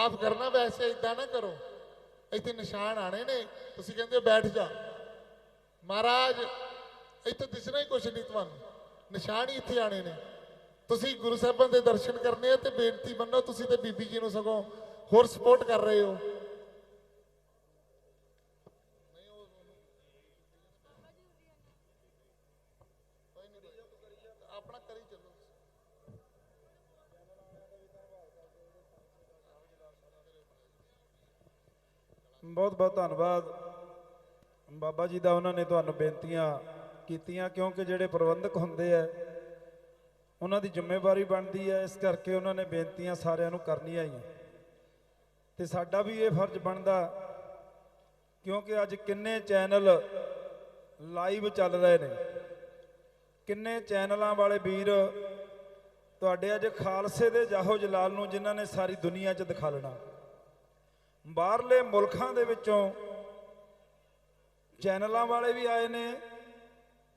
ਆਪ ਕਰਨਾ ਵੈਸੇ ਇਦਾਂ ਨਾ ਕਰੋ। ਇੱਥੇ ਨਿਸ਼ਾਨ ਆਣੇ ਨੇ, ਤੁਸੀਂ ਕਹਿੰਦੇ ਹੋ ਬੈਠ ਜਾ। ਮਹਾਰਾਜ, ਇੱਥੇ ਦਿਸਣਾ ਹੀ ਕੁਛ ਨਹੀਂ ਤੁਹਾਨੂੰ। ਨਿਸ਼ਾਨ ਹੀ ਇੱਥੇ ਆਣੇ ਨੇ। ਤੁਸੀਂ ਗੁਰੂ ਸਾਹਿਬਾਂ ਦੇ ਦਰਸ਼ਨ ਕਰਨੇ ਆ ਤੇ ਬੇਨਤੀ ਮੰਨੋ, ਤੁਸੀਂ ਤੇ ਬੀਬੀ ਜੀ ਨੂੰ ਸਗੋਂ ਹੋਰ ਸਪੋਰਟ ਕਰ ਰਹੇ ਹੋ। ਆਪਣਾ ਕਰੀ ਚੱਲੋ। ਬਹੁਤ ਬਹੁਤ ਧੰਨਵਾਦ। ਬਾਬਾ ਜੀ ਦਾ ਉਹਨਾਂ ਨੇ ਤੁਹਾਨੂੰ ਬੇਨਤੀਆਂ ਕੀਤੀਆਂ, ਕਿਉਂਕਿ ਜਿਹੜੇ ਪ੍ਰਬੰਧਕ ਹੁੰਦੇ ਆ, ਉਹਨਾਂ ਦੀ ਜ਼ਿੰਮੇਵਾਰੀ ਬਣਦੀ ਹੈ ਇਸ ਕਰਕੇ ਉਹਨਾਂ ਨੇ ਬੇਨਤੀਆਂ ਸਾਰਿਆਂ ਨੂੰ ਕਰਨੀਆਂ ਹੀ ਆ ਤੇ ਸਾਡਾ ਵੀ ਇਹ ਫਰਜ਼ ਬਣਦਾ, ਕਿਉਂਕਿ ਅੱਜ ਕਿੰਨੇ ਚੈਨਲ ਲਾਈਵ ਚੱਲ ਰਹੇ ਨੇ। ਕਿੰਨੇ ਚੈਨਲਾਂ ਵਾਲੇ ਵੀਰ ਤੁਹਾਡੇ ਅੱਜ ਖਾਲਸੇ ਦੇ ਜਾਹੋ ਜਲਾਲ ਨੂੰ ਜਿਨ੍ਹਾਂ ਨੇ ਸਾਰੀ ਦੁਨੀਆ 'ਚ ਦਿਖਾਲਣਾ ਬਾਹਰਲੇ ਮੁਲਕਾਂ ਦੇ ਵਿੱਚੋਂ ਚੈਨਲਾਂ ਵਾਲੇ ਵੀ ਆਏ ਨੇ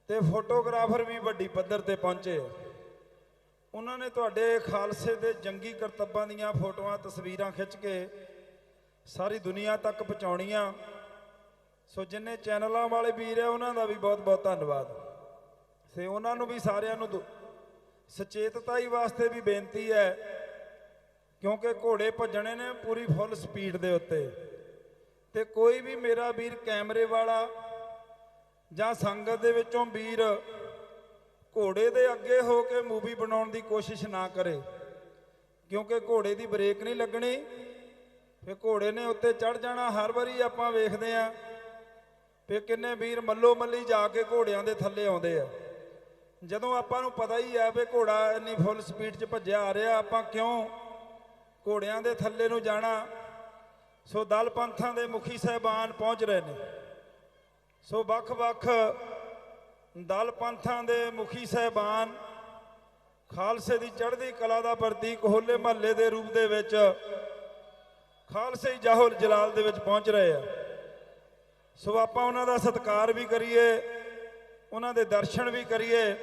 ਤੇ ਫੋਟੋਗ੍ਰਾਫਰ ਵੀ ਵੱਡੀ ਪੱਧਰ ਤੇ ਪਹੁੰਚੇ ਉਹਨਾਂ ਨੇ ਤੁਹਾਡੇ ਖਾਲਸੇ ਦੇ ਜੰਗੀ ਕਰਤੱਬਾਂ ਦੀਆਂ ਫੋਟੋਆਂ, ਤਸਵੀਰਾਂ ਖਿੱਚ ਕੇ ਸਾਰੀ ਦੁਨੀਆ ਤੱਕ ਪਹੁੰਚਾਉਣੀਆਂ। ਸੋ ਜਿੰਨੇ ਚੈਨਲਾਂ ਵਾਲੇ ਵੀਰ ਆ, ਉਹਨਾਂ ਦਾ ਵੀ ਬਹੁਤ ਬਹੁਤ ਧੰਨਵਾਦ। ਤੇ ਉਹਨਾਂ ਨੂੰ ਵੀ ਸਾਰਿਆਂ ਨੂੰ ਦੁ- ਸੁਚੇਤਤਾਈ ਵਾਸਤੇ ਵੀ ਬੇਨਤੀ ਹੈ ਕਿਉਂਕਿ ਘੋੜੇ ਭੱਜਣੇ ਨੇ ਪੂਰੀ ਫੁੱਲ ਸਪੀਡ ਦੇ ਉੱਤੇ। ਤੇ ਕੋਈ ਵੀ ਮੇਰਾ ਵੀਰ ਕੈਮਰੇ ਵਾਲਾ ਜਾਂ ਸੰਗਤ ਦੇ ਵਿੱਚੋਂ ਵੀਰ ਘੋੜੇ ਦੇ ਅੱਗੇ ਹੋ ਕੇ ਮੂਵੀ ਬਣਾਉਣ ਦੀ ਕੋਸ਼ਿਸ਼ ਨਾ ਕਰੇ, ਕਿਉਂਕਿ ਘੋੜੇ ਦੀ ਬ੍ਰੇਕ ਨਹੀਂ ਲੱਗਣੀ ਫੇ ਘੋੜੇ ਨੇ ਉੱਤੇ ਚੜ ਜਾਣਾ, ਹਰ ਵਾਰੀ ਆਪਾਂ ਵੇਖਦੇ ਆਂ ਫੇ ਕਿੰਨੇ ਵੀਰ ਮੱਲੋ ਮੱਲੀ ਜਾ ਕੇ ਘੋੜਿਆਂ ਦੇ ਥੱਲੇ ਆਉਂਦੇ ਆ। ਜਦੋਂ ਆਪਾਂ ਨੂੰ ਪਤਾ ਹੀ ਹੈ ਵੀ ਘੋੜਾ ਇੰਨੀ ਫੁੱਲ ਸਪੀਡ 'ਚ ਭੱਜਿਆ ਆ ਰਿਹਾ, ਆਪਾਂ ਕਿਉਂ ਘੋੜਿਆਂ ਦੇ ਥੱਲੇ ਨੂੰ ਜਾਣਾ, ਸੋ ਦਲ ਪੰਥਾਂ ਦੇ ਮੁਖੀ ਸਹਿਬਾਨ ਪਹੁੰਚ ਰਹੇ ਨੇ। ਸੋ ਵੱਖ-ਵੱਖ ਦਲ ਪੰਥਾਂ ਦੇ ਮੁਖੀ ਸਹਿਬਾਨ ਖਾਲਸੇ ਦੀ ਚੜ੍ਹਦੀ ਕਲਾ ਦਾ ਪ੍ਰਤੀਕ ਹੋਲੇ ਮਹੱਲੇ ਦੇ ਰੂਪ ਦੇ ਵਿੱਚ ਖਾਲਸੇ ਜਾਹੋ ਜਲਾਲ ਦੇ ਵਿੱਚ ਪਹੁੰਚ ਰਹੇ ਆ। ਸੋ ਆਪਾਂ ਉਹਨਾਂ ਦਾ ਸਤਿਕਾਰ ਵੀ ਕਰੀਏ, ਉਹਨਾਂ ਦੇ ਦਰਸ਼ਨ ਵੀ ਕਰੀਏ,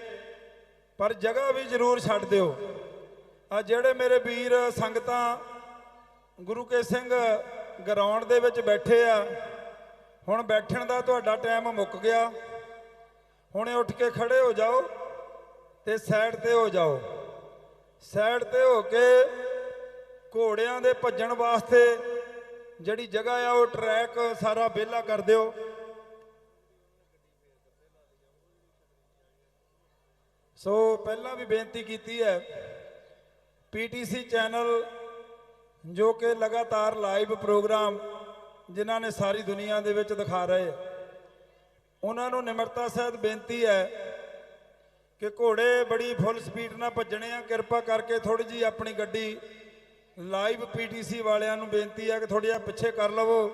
ਪਰ ਜਗ੍ਹਾ ਵੀ ਜ਼ਰੂਰ ਛੱਡ ਦਿਓ। ਆ ਜਿਹੜੇ ਮੇਰੇ ਵੀਰ ਸੰਗਤਾਂ ਗੁਰੂ ਕੇ ਸਿੰਘ ਗਰਾਊਂਡ ਦੇ ਵਿੱਚ ਬੈਠੇ ਆ, ਹੁਣ ਬੈਠਣ ਦਾ ਤੁਹਾਡਾ ਟਾਈਮ ਮੁੱਕ ਗਿਆ। ਹੁਣੇ ਉੱਠ ਕੇ ਖੜੇ ਹੋ ਜਾਓ ਤੇ ਸਾਈਡ ਤੇ ਹੋ ਜਾਓ। ਸਾਈਡ ਤੇ ਹੋ ਕੇ ਘੋੜਿਆਂ ਦੇ ਭੱਜਣ ਵਾਸਤੇ ਜਿਹੜੀ ਜਗ੍ਹਾ ਆ, ਉਹ ਟਰੈਕ ਸਾਰਾ ਵਿਹਲਾ ਕਰ ਦਿਓ। ਸੋ ਪਹਿਲਾਂ ਵੀ ਬੇਨਤੀ ਕੀਤੀ ਹੈ ਪੀਟੀਸੀ ਚੈਨਲ ਜੋ ਕਿ ਲਗਾਤਾਰ ਲਾਈਵ ਪ੍ਰੋਗਰਾਮ ਜਿਨ੍ਹਾਂ ਨੇ ਸਾਰੀ ਦੁਨੀਆ ਦੇ ਵਿੱਚ ਦਿਖਾ ਰਹੇ ਉਹਨਾਂ ਨੂੰ ਨਿਮਰਤਾ ਸਹਿਤ ਬੇਨਤੀ ਹੈ ਕਿ ਘੋੜੇ ਬੜੀ ਫੁੱਲ ਸਪੀਡ ਨਾਲ ਭੱਜਣੇ ਆ। ਕਿਰਪਾ ਕਰਕੇ ਥੋੜੀ ਜੀ ਆਪਣੀ ਗੱਡੀ ਲਾਈਵ ਪੀਟੀਸੀ ਵਾਲਿਆਂ ਨੂੰ ਬੇਨਤੀ ਹੈ ਕਿ ਥੋੜੀ ਜਿਹਾ ਪਿੱਛੇ ਕਰ ਲਵੋ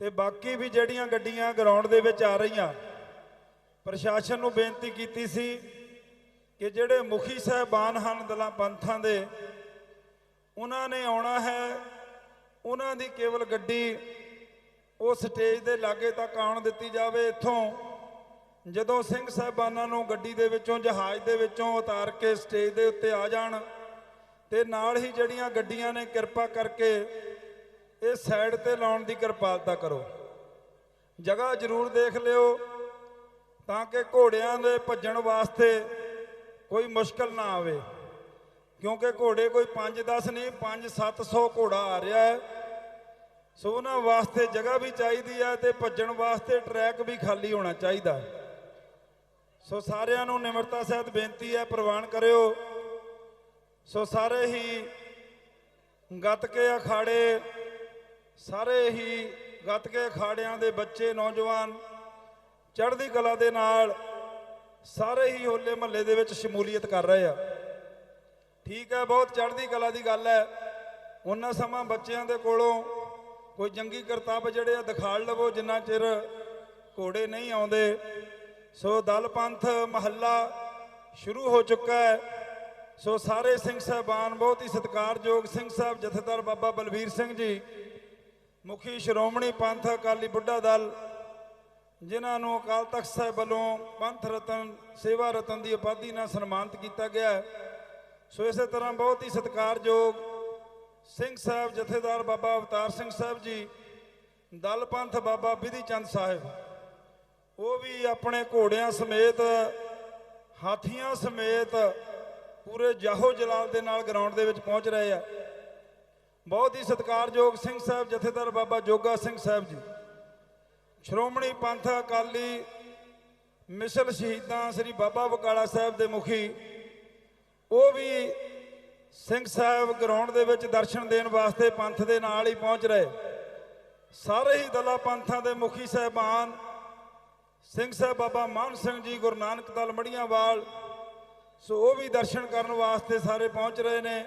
ਤੇ ਬਾਕੀ ਵੀ ਜਿਹੜੀਆਂ ਗੱਡੀਆਂ ਗਰਾਊਂਡ ਦੇ ਵਿੱਚ ਆ ਰਹੀਆਂ, ਪ੍ਰਸ਼ਾਸਨ ਨੂੰ ਬੇਨਤੀ ਕੀਤੀ ਸੀ ਕਿ ਜਿਹੜੇ ਮੁਖੀ ਸਹਿਬਾਨ ਹਨ ਦਲਾਂ ਪੰਥਾਂ ਦੇ, ਉਹਨਾਂ ਨੇ ਆਉਣਾ ਹੈ, ਉਹਨਾਂ ਦੀ ਕੇਵਲ ਗੱਡੀ ਉਹ ਸਟੇਜ ਦੇ ਲਾਗੇ ਤੱਕ ਆਉਣ ਦਿੱਤੀ ਜਾਵੇ ਇੱਥੋਂ। ਜਦੋਂ ਸਿੰਘ ਸਾਹਿਬਾਨਾਂ ਨੂੰ ਗੱਡੀ ਦੇ ਵਿੱਚੋਂ, ਜਹਾਜ਼ ਦੇ ਵਿੱਚੋਂ ਉਤਾਰ ਕੇ ਸਟੇਜ ਦੇ ਉੱਤੇ ਆ ਜਾਣ, ਤੇ ਨਾਲ ਹੀ ਜਿਹੜੀਆਂ ਗੱਡੀਆਂ ਨੇ ਕਿਰਪਾ ਕਰਕੇ ਇਹ ਸਾਈਡ ਤੇ ਲਾਉਣ ਦੀ ਕਿਰਪਾਲਤਾ ਕਰੋ। ਜਗ੍ਹਾ ਜ਼ਰੂਰ ਦੇਖ ਲਿਓ ਤਾਂ ਕਿ ਘੋੜਿਆਂ ਦੇ ਭੱਜਣ ਵਾਸਤੇ ਕੋਈ ਮੁਸ਼ਕਲ ਨਾ ਆਵੇ। ਕਿਉਂਕਿ ਘੋੜੇ ਕੋਈ 5-10 ਨਹੀਂ 5-700 ਘੋੜਾ ਆ ਰਿਹਾ ਹੈ। ਸੋ ਉਹਨਾਂ ਵਾਸਤੇ ਜਗ੍ਹਾ ਵੀ ਚਾਹੀਦੀ ਹੈ ਤੇ ਭੱਜਣ ਵਾਸਤੇ ਟਰੈਕ ਵੀ ਖਾਲੀ ਹੋਣਾ ਚਾਹੀਦਾ ਸੋ ਸਾਰਿਆਂ ਨੂੰ ਨਿਮਰਤਾ ਸਹਿਤ ਬੇਨਤੀ ਹੈ, ਪ੍ਰਵਾਨ ਕਰਿਓ। ਸੋ ਸਾਰੇ ਹੀ ਗੱਤਕੇ ਅਖਾੜੇ, ਸਾਰੇ ਹੀ ਗੱਤਕੇ ਅਖਾੜਿਆਂ ਦੇ ਬੱਚੇ, ਨੌਜਵਾਨ ਚੜ੍ਹਦੀ ਕਲਾ ਦੇ ਨਾਲ ਸਾਰੇ ਹੀ ਹੋਲੇ ਮਹੱਲੇ ਦੇ ਵਿੱਚ ਸ਼ਮੂਲੀਅਤ ਕਰ ਰਹੇ ਆ। ਠੀਕ ਹੈ, ਬਹੁਤ ਚੜ੍ਹਦੀ ਕਲਾ ਦੀ ਗੱਲ ਹੈ। ਉਹਨਾਂ ਸਮਾਂ ਬੱਚਿਆਂ ਦੇ ਕੋਲੋਂ ਕੋਈ ਜੰਗੀ ਕਰਤੱਵ ਜਿਹੜੇ ਆ ਦਿਖਾੜ ਲਵੋ, ਜਿੰਨਾ ਚਿਰ ਘੋੜੇ ਨਹੀਂ ਆਉਂਦੇ। ਸੋ ਦਲ ਪੰਥ ਮਹੱਲਾ ਸ਼ੁਰੂ ਹੋ ਚੁੱਕਾ ਹੈ। ਸੋ ਸਾਰੇ ਸਿੰਘ ਸਾਹਿਬਾਨ, ਬਹੁਤ ਹੀ ਸਤਿਕਾਰਯੋਗ ਸਿੰਘ ਸਾਹਿਬ, ਜਥੇਦਾਰ ਬਾਬਾ ਬਲਵੀਰ ਸਿੰਘ ਜੀ, ਮੁਖੀ ਸ਼੍ਰੋਮਣੀ ਪੰਥ ਅਕਾਲੀ ਬੁੱਢਾ ਦਲ ਜਿਨ੍ਹਾਂ ਨੂੰ ਅਕਾਲ ਤਖਤ ਸਾਹਿਬ ਵੱਲੋਂ ਪੰਥ ਰਤਨ, ਸੇਵਾ ਰਤਨ ਦੀ ਉਪਾਧੀ ਨਾਲ ਸਨਮਾਨਿਤ ਕੀਤਾ ਗਿਆ ਹੈ। ਸੋ ਇਸੇ ਤਰ੍ਹਾਂ ਬਹੁਤ ਹੀ ਸਤਿਕਾਰਯੋਗ ਸਿੰਘ ਸਾਹਿਬ, ਜਥੇਦਾਰ ਬਾਬਾ ਅਵਤਾਰ ਸਿੰਘ ਸਾਹਿਬ ਜੀ, ਦਲ ਪੰਥ ਬਾਬਾ ਵਿਧੀ ਚੰਦ ਸਾਹਿਬ। ਉਹ ਵੀ ਆਪਣੇ ਘੋੜਿਆਂ ਸਮੇਤ, ਹਾਥੀਆਂ ਸਮੇਤ ਪੂਰੇ ਜਾਹੋ ਜਲਾਲ ਦੇ ਨਾਲ ਗਰਾਊਂਡ ਦੇ ਵਿੱਚ ਪਹੁੰਚ ਰਹੇ ਆ। ਬਹੁਤ ਹੀ ਸਤਿਕਾਰਯੋਗ ਸਿੰਘ ਸਾਹਿਬ, ਜਥੇਦਾਰ ਬਾਬਾ ਜੋਗਾ ਸਿੰਘ ਸਾਹਿਬ ਜੀ। ਸ਼੍ਰੋਮਣੀ ਪੰਥ ਅਕਾਲੀ ਮਿਸਲ ਸ਼ਹੀਦਾਂ ਸ੍ਰੀ ਬਾਬਾ ਬਕਾਲਾ ਸਾਹਿਬ ਦੇ ਮੁਖੀ, ਉਹ ਵੀ ਸਿੰਘ ਸਾਹਿਬ ਗਰਾਊਂਡ ਦੇ ਵਿੱਚ ਦਰਸ਼ਨ ਦੇਣ ਵਾਸਤੇ ਪੰਥ ਦੇ ਨਾਲ ਹੀ ਪਹੁੰਚ ਰਹੇ। ਸਾਰੇ ਹੀ ਦਲਾ ਪੰਥਾਂ ਦੇ ਮੁਖੀ ਸਹਿਬਾਨ ਸਿੰਘ ਸਾਹਿਬ ਬਾਬਾ ਮਾਨ ਸਿੰਘ ਜੀ, ਗੁਰੂ ਨਾਨਕ ਦਲ ਮੜੀਆਂਵਾਲ, ਸੋ ਉਹ ਵੀ ਦਰਸ਼ਨ ਕਰਨ ਵਾਸਤੇ ਸਾਰੇ ਪਹੁੰਚ ਰਹੇ ਨੇ।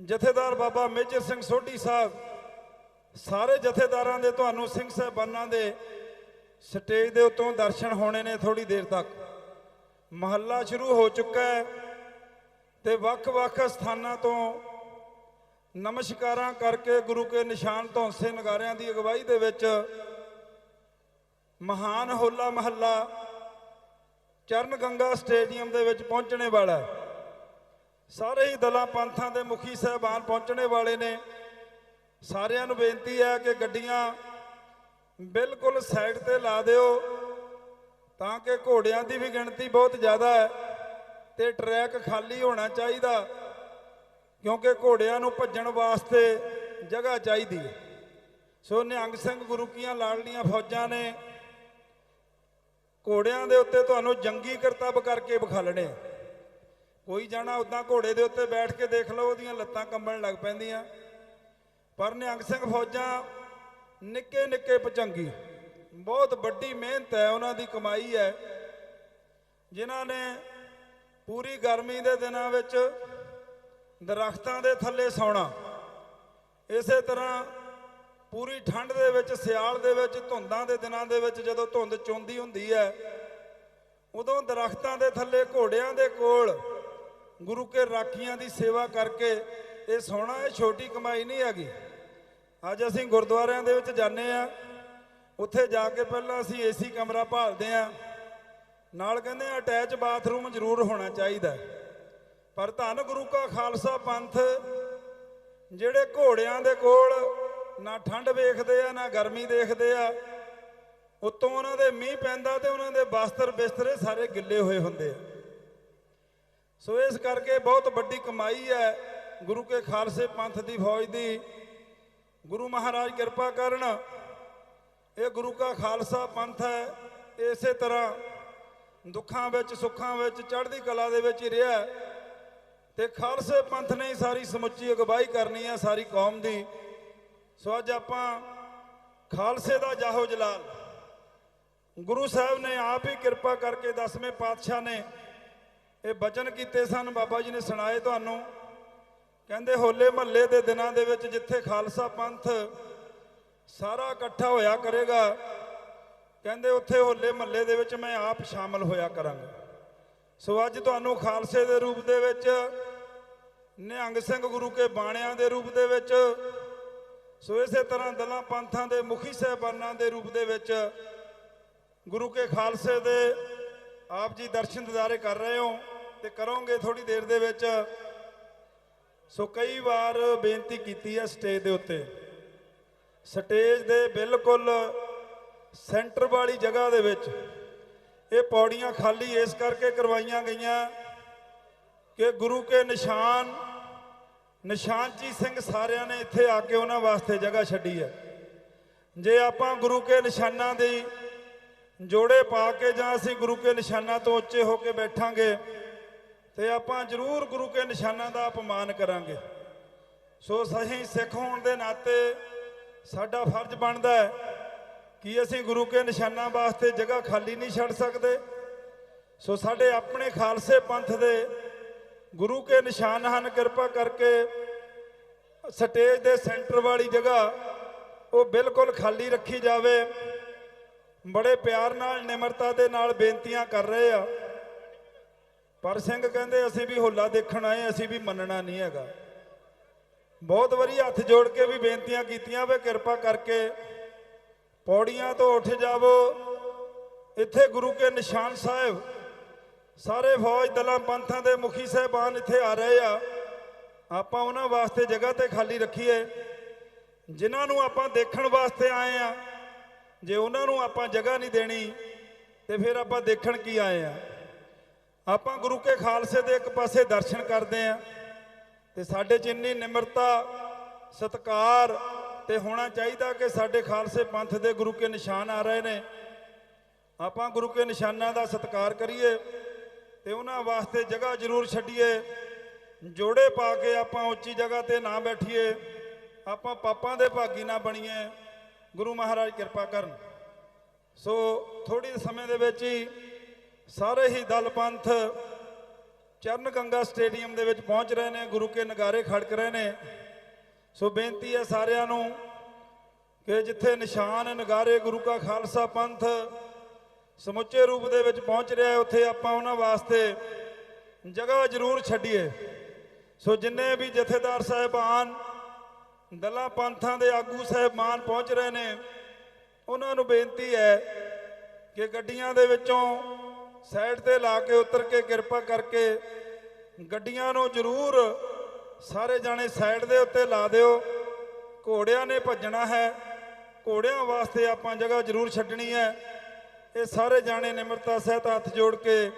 ਜਥੇਦਾਰ ਬਾਬਾ ਮੇਜਰ ਸਿੰਘ ਸੋਢੀ ਸਾਹਿਬ ਸਾਰੇ ਜਥੇਦਾਰਾਂ ਦੇ, ਤੁਹਾਨੂੰ ਸਿੰਘ ਸਾਹਿਬਾਨਾਂ ਦੇ ਸਟੇਜ ਦੇ ਉੱਤੋਂ ਦਰਸ਼ਨ ਹੋਣੇ ਨੇ ਥੋੜੀ ਦੇਰ ਤੱਕ। ਮਹੱਲਾ ਸ਼ੁਰੂ ਹੋ ਚੁੱਕਾ ਹੈ ਤੇ ਵੱਖ-ਵੱਖ ਸਥਾਨਾਂ ਤੋਂ ਨਮਸਕਾਰਾਂ ਕਰਕੇ ਗੁਰੂ ਕੇ ਨਿਸ਼ਾਨ ਧੌਂਸੇ ਨਗਾਰਿਆਂ ਦੀ ਅਗਵਾਈ ਦੇ ਵਿੱਚ ਮਹਾਨ ਹੋਲਾ ਮਹੱਲਾ ਚਰਨ ਗੰਗਾ ਸਟੇਡੀਅਮ ਦੇ ਵਿੱਚ ਪਹੁੰਚਣੇ ਵਾਲਾ ਸਾਰੇ ਹੀ ਦਲਾਂ ਪੰਥਾਂ ਦੇ ਮੁਖੀ ਸਹਿਬਾਨ ਪਹੁੰਚਣੇ ਵਾਲੇ ਨੇ। ਸਾਰਿਆਂ ਨੂੰ ਬੇਨਤੀ ਹੈ ਕਿ ਗੱਡੀਆਂ ਬਿਲਕੁਲ ਸਾਈਡ ਤੇ ਲਾ ਦਿਓ, ਤਾਂ ਕਿ ਘੋੜਿਆਂ ਦੀ ਵੀ ਗਿਣਤੀ ਬਹੁਤ ਜ਼ਿਆਦਾ ਹੈ ਤੇ ਟਰੈਕ ਖਾਲੀ ਹੋਣਾ ਚਾਹੀਦਾ, ਕਿਉਂਕਿ ਘੋੜਿਆਂ ਨੂੰ ਭੱਜਣ ਵਾਸਤੇ ਜਗ੍ਹਾ ਚਾਹੀਦੀ ਹੈ। ਸੋ ਨਿਹੰਗ ਸਿੰਘ ਗੁਰੂ ਕੀਆਂ ਲਾਡਲੀਆਂ ਫੌਜਾਂ ਨੇ ਘੋੜਿਆਂ ਦੇ ਉੱਤੇ ਤੁਹਾਨੂੰ ਜੰਗੀ ਕਰਤੱਵ ਕਰਕੇ ਵਿਖਾਲਣੇ ਕੋਈ ਜਾਣਾ ਉਦਾਂ ਘੋੜੇ ਦੇ ਉੱਤੇ ਬੈਠ ਕੇ ਦੇਖ ਲਓ, ਉਹਦੀਆਂ ਲੱਤਾਂ ਕੰਬਣ ਲੱਗ ਪੈਂਦੀਆਂ। ਪਰ ਨਿਹੰਗ ਸਿੰਘ ਫੌਜਾਂ ਨਿੱਕੇ ਨਿੱਕੇ ਪਚੰਗੀ। ਬਹੁਤ ਵੱਡੀ ਮਿਹਨਤ ਹੈ, ਉਹਨਾਂ ਦੀ ਕਮਾਈ ਹੈ। ਜਿਨ੍ਹਾਂ ਨੇ ਪੂਰੀ ਗਰਮੀ ਦੇ ਦਿਨਾਂ ਵਿੱਚ ਦਰਖਤਾਂ ਦੇ ਥੱਲੇ ਸੌਣਾ। ਇਸੇ ਤਰ੍ਹਾਂ ਪੂਰੀ ਠੰਡ ਦੇ ਵਿੱਚ, ਸਿਆਲ ਦੇ ਵਿੱਚ, ਧੁੰਦਾਂ ਦੇ ਦਿਨਾਂ ਦੇ ਵਿੱਚ ਜਦੋਂ ਧੁੰਦ ਚੁੰਦੀ ਹੁੰਦੀ ਹੈ, ਉਦੋਂ ਦਰਖਤਾਂ ਦੇ ਥੱਲੇ ਘੋੜਿਆਂ ਦੇ ਕੋਲ ਗੁਰੂ ਕੇ ਰਾਖੀਆਂ ਦੀ ਸੇਵਾ ਕਰਕੇ ਇਹ ਸੋਹਣਾ, ਇਹ ਛੋਟੀ ਕਮਾਈ ਨਹੀਂ ਹੈਗੀ। ਅੱਜ ਅਸੀਂ ਗੁਰਦੁਆਰਿਆਂ ਦੇ ਵਿੱਚ ਜਾਂਦੇ ਆ ਉੱਥੇ ਜਾ ਕੇ ਪਹਿਲਾਂ ਅਸੀਂ ਏਸੀ ਕਮਰਾ ਭਾਲਦੇ ਆ ਨਾਲ ਕਹਿੰਦੇ ਆ ਅਟੈਚ ਬਾਥਰੂਮ ਜ਼ਰੂਰ ਹੋਣਾ ਚਾਹੀਦਾ। ਪਰ ਧੰਨ ਗੁਰੂ ਕਾ ਖਾਲਸਾ ਪੰਥ, ਜਿਹੜੇ ਘੋੜਿਆਂ ਦੇ ਕੋਲ ਨਾ ਠੰਡ ਵੇਖਦੇ ਆ, ਨਾ ਗਰਮੀ ਦੇਖਦੇ ਆ, ਉੱਤੋਂ ਉਹਨਾਂ ਦੇ ਮੀਂਹ ਪੈਂਦਾ ਤੇ ਉਹਨਾਂ ਦੇ ਬਸਤਰ ਬਿਸਤਰੇ ਸਾਰੇ ਗਿੱਲੇ ਹੋਏ ਹੁੰਦੇ ਆ। ਸੋ ਇਸ ਕਰਕੇ ਬਹੁਤ ਵੱਡੀ ਕਮਾਈ ਹੈ। ਗੁਰੂ ਕੇ ਖਾਲਸੇ ਪੰਥ ਦੀ ਫੌਜ ਦੀ ਗੁਰੂ ਮਹਾਰਾਜ ਕਿਰਪਾ ਕਰਨ, ਇਹ ਗੁਰੂ ਕਾ ਖਾਲਸਾ ਪੰਥ ਹੈ, ਇਸੇ ਤਰ੍ਹਾਂ ਦੁੱਖਾਂ ਵਿੱਚ, ਸੁੱਖਾਂ ਵਿੱਚ, ਚੜ੍ਹਦੀ ਕਲਾ ਦੇ ਵਿੱਚ ਹੀ ਰਿਹਾ ਹੈ। ਤੇ ਖਾਲਸੇ ਪੰਥ ਨੇ ਸਾਰੀ ਸਮੁੱਚੀ ਅਗਵਾਈ ਕਰਨੀ ਹੈ, ਸਾਰੀ ਕੌਮ ਦੀ। ਸੋ ਅੱਜ ਆਪਾਂ ਖਾਲਸੇ ਦਾ ਜਾਹੋ ਜਲਾਲ। ਗੁਰੂ ਸਾਹਿਬ ਨੇ ਆਪ ਹੀ ਕਿਰਪਾ ਕਰਕੇ ਦਸਵੇਂ ਪਾਤਸ਼ਾਹ ਨੇ ਇਹ ਬਚਨ ਕੀਤੇ ਸਨ। ਬਾਬਾ ਜੀ ਨੇ ਸੁਣਾਏ ਤੁਹਾਨੂੰ। ਕਹਿੰਦੇ ਹੋਲੇ ਮਹੱਲੇ ਦੇ ਦਿਨਾਂ ਦੇ ਵਿੱਚ ਜਿੱਥੇ ਖਾਲਸਾ ਪੰਥ ਸਾਰਾ ਇਕੱਠਾ ਹੋਇਆ ਕਰੇਗਾ, ਕਹਿੰਦੇ ਉੱਥੇ ਹੋਲੇ ਮਹੱਲੇ ਦੇ ਵਿੱਚ ਮੈਂ ਆਪ ਸ਼ਾਮਲ ਹੋਇਆ ਕਰਾਂਗਾ। ਸੋ ਅੱਜ ਤੁਹਾਨੂੰ ਖਾਲਸੇ ਦੇ ਰੂਪ ਦੇ ਵਿੱਚ, ਨਿਹੰਗ ਸਿੰਘ ਗੁਰੂ ਕੇ ਬਾਣਿਆਂ ਦੇ ਰੂਪ ਦੇ ਵਿੱਚ, ਸੋ ਇਸੇ ਤਰ੍ਹਾਂ ਦਲਾਂ ਪੰਥਾਂ ਦੇ ਮੁਖੀ ਸਹਿਬਾਨਾਂ ਦੇ ਰੂਪ ਦੇ ਵਿੱਚ ਗੁਰੂ ਕੇ ਖਾਲਸੇ ਦੇ ਆਪ ਜੀ ਦਰਸ਼ਨ ਦਿਦਾਰੇ ਕਰ ਰਹੇ ਹੋ ਤੇ ਕਰੋਗੇ ਥੋੜੀ ਦੇਰ ਦੇ ਵਿੱਚ। ਸੋ ਕਈ ਵਾਰ ਬੇਨਤੀ ਕੀਤੀ ਹੈ ਸਟੇਜ ਦੇ ਉੱਤੇ। ਸਟੇਜ ਦੇ ਬਿਲਕੁਲ ਸੈਂਟਰ ਵਾਲੀ ਜਗ੍ਹਾ ਦੇ ਵਿੱਚ ਇਹ ਪੌੜੀਆਂ ਖਾਲੀ ਇਸ ਕਰਕੇ ਕਰਵਾਈਆਂ ਗਈਆਂ ਕਿ ਗੁਰੂ ਕੇ ਨਿਸ਼ਾਨ ਨਿਸ਼ਾਨਜੀ ਸਿੰਘ ਸਾਰਿਆਂ ਨੇ ਇੱਥੇ ਆ ਕੇ ਉਹਨਾਂ ਵਾਸਤੇ ਜਗ੍ਹਾ ਛੱਡੀ ਹੈ। ਜੇ ਆਪਾਂ ਗੁਰੂ ਕੇ ਨਿਸ਼ਾਨਾਂ ਦੀ ਜੋੜੇ ਪਾ ਕੇ ਜਾਂ ਅਸੀਂ ਗੁਰੂ ਕੇ ਨਿਸ਼ਾਨਾਂ ਤੋਂ ਉੱਚੇ ਹੋ ਕੇ ਬੈਠਾਂਗੇ ਤੇ ਆਪਾਂ ਜ਼ਰੂਰ ਗੁਰੂ ਕੇ ਨਿਸ਼ਾਨਾਂ ਦਾ ਅਪਮਾਨ ਕਰਾਂਗੇ। ਸੋ ਸਹੀ ਸਿੱਖ ਹੋਣ ਦੇ ਨਾਤੇ ਸਾਡਾ ਫਰਜ਼ ਬਣਦਾ ਹੈ ਕਿ ਅਸੀਂ ਗੁਰੂ ਕੇ ਨਿਸ਼ਾਨਾਂ ਵਾਸਤੇ ਜਗ੍ਹਾ ਖਾਲੀ ਨਹੀਂ ਛੱਡ ਸਕਦੇ। ਸੋ ਸਾਡੇ ਆਪਣੇ ਖਾਲਸੇ ਪੰਥ ਦੇ ਗੁਰੂ ਕੇ ਨਿਸ਼ਾਨ ਹਨ, ਕਿਰਪਾ ਕਰਕੇ ਸਟੇਜ ਦੇ ਸੈਂਟਰ ਵਾਲੀ ਜਗ੍ਹਾ ਉਹ ਬਿਲਕੁਲ ਖਾਲੀ ਰੱਖੀ ਜਾਵੇ। ਬੜੇ ਪਿਆਰ ਨਾਲ, ਨਿਮਰਤਾ ਦੇ ਨਾਲ ਬੇਨਤੀਆਂ ਕਰ ਰਹੇ ਆ। ਪਰ ਸਿੰਘ ਕਹਿੰਦੇ, ਅਸੀਂ ਵੀ ਹੋਲਾ ਦੇਖਣ ਆਏ, ਅਸੀਂ ਵੀ ਮੰਨਣਾ ਨਹੀਂ ਹੈਗਾ। ਬਹੁਤ ਵਾਰੀ ਹੱਥ ਜੋੜ ਕੇ ਵੀ ਬੇਨਤੀਆਂ ਕੀਤੀਆਂ ਵੇ, ਕਿਰਪਾ ਕਰਕੇ ਪੌੜੀਆਂ ਤੋਂ ਉੱਠ ਜਾਵੋ। ਇੱਥੇ ਗੁਰੂ ਕੇ ਨਿਸ਼ਾਨ ਸਾਹਿਬ, ਸਾਰੇ ਫੌਜ ਦਲਾਂ, ਪੰਥਾਂ ਦੇ ਮੁਖੀ ਸਹਿਬਾਨ ਇੱਥੇ ਆ ਰਹੇ ਆ। ਆਪਾਂ ਉਹਨਾਂ ਵਾਸਤੇ ਜਗ੍ਹਾ ਤੇ ਖਾਲੀ ਰੱਖੀਏ। ਜਿਨ੍ਹਾਂ ਨੂੰ ਆਪਾਂ ਦੇਖਣ ਵਾਸਤੇ ਆਏ ਆ, ਜੇ ਉਹਨਾਂ ਨੂੰ ਆਪਾਂ ਜਗ੍ਹਾ ਨਹੀਂ ਦੇਣੀ, ਤੇ ਫਿਰ ਆਪਾਂ ਦੇਖਣ ਕੀ ਆਏ ਆ? ਆਪਾਂ ਗੁਰੂ ਕੇ ਖਾਲਸੇ ਦੇ ਇੱਕ ਪਾਸੇ ਦਰਸ਼ਨ ਕਰਦੇ ਆ ਤੇ ਸਾਡੇ 'ਚ ਇੰਨੀ ਨਿਮਰਤਾ, ਸਤਕਾਰ ਤੇ ਹੋਣਾ ਚਾਹੀਦਾ ਕਿ ਸਾਡੇ ਖਾਲਸੇ ਪੰਥ ਦੇ ਗੁਰੂ ਕੇ ਨਿਸ਼ਾਨ ਆ ਰਹੇ ਨੇ। ਆਪਾਂ ਗੁਰੂ ਕੇ ਨਿਸ਼ਾਨਾਂ ਦਾ ਸਤਕਾਰ ਕਰੀਏ ਤੇ ਉਹਨਾਂ ਵਾਸਤੇ ਜਗ੍ਹਾ ਜ਼ਰੂਰ ਛੱਡੀਏ। ਜੋੜੇ ਪਾ ਕੇ ਆਪਾਂ ਉੱਚੀ ਜਗ੍ਹਾ ਤੇ ਨਾ ਬੈਠੀਏ। ਆਪਾਂ ਪਾਪਾਂ ਦੇ ਭਾਗੀ ਨਾ ਬਣੀਏ। ਗੁਰੂ ਮਹਾਰਾਜ ਕਿਰਪਾ ਕਰਨ। ਸੋ ਥੋੜੀ ਸਮੇਂ ਦੇ ਵਿੱਚ ਹੀ ਸਾਰੇ ਹੀ ਦਲ ਪੰਥ ਚਰਨ ਗੰਗਾ ਸਟੇਡੀਅਮ ਦੇ ਵਿੱਚ ਪਹੁੰਚ ਰਹੇ ਨੇ, ਗੁਰੂ ਕੇ ਨਗਾਰੇ ਖੜਕ ਰਹੇ ਨੇ। ਸੋ ਬੇਨਤੀ ਹੈ ਸਾਰਿਆਂ ਨੂੰ ਕਿ ਜਿੱਥੇ ਨਿਸ਼ਾਨ, ਨਗਾਰੇ, ਗੁਰੂ ਕਾ ਖਾਲਸਾ ਪੰਥ ਸਮੁੱਚੇ ਰੂਪ ਦੇ ਵਿੱਚ ਪਹੁੰਚ ਰਿਹਾ ਹੈ, ਉੱਥੇ ਆਪਾਂ ਉਹਨਾਂ ਵਾਸਤੇ ਜਗ੍ਹਾ ਜ਼ਰੂਰ ਛੱਡੀਏ। ਸੋ ਜਿੰਨੇ ਵੀ ਜਥੇਦਾਰ ਸਾਹਿਬਾਨ, ਦਲਾਂ ਪੰਥਾਂ ਦੇ ਆਗੂ ਸਾਹਿਬਾਨ ਪਹੁੰਚ ਰਹੇ ਨੇ, ਉਹਨਾਂ ਨੂੰ ਬੇਨਤੀ ਹੈ ਕਿ ਗੱਡੀਆਂ ਦੇ ਵਿੱਚੋਂ ਸਾਈਡ ਤੇ ਲਾ ਕੇ ਉਤਰ ਕੇ ਕਿਰਪਾ ਕਰਕੇ ਗੱਡੀਆਂ ਨੂੰ ਜ਼ਰੂਰ ਸਾਰੇ ਜਾਣੇ ਸਾਈਡ ਦੇ ਉੱਤੇ ਲਾ ਦਿਓ। ਘੋੜਿਆਂ ਨੇ ਭੱਜਣਾ ਹੈ। ਘੋੜਿਆਂ ਵਾਸਤੇ ਆਪਾਂ ਜਗ੍ਹਾ ਜ਼ਰੂਰ ਛੱਡਣੀ ਹੈ। ਇਹ ਸਾਰੇ ਜਾਣੇ ਨਿਮਰਤਾ ਸਹਿਤ ਹੱਥ ਜੋੜ ਕੇ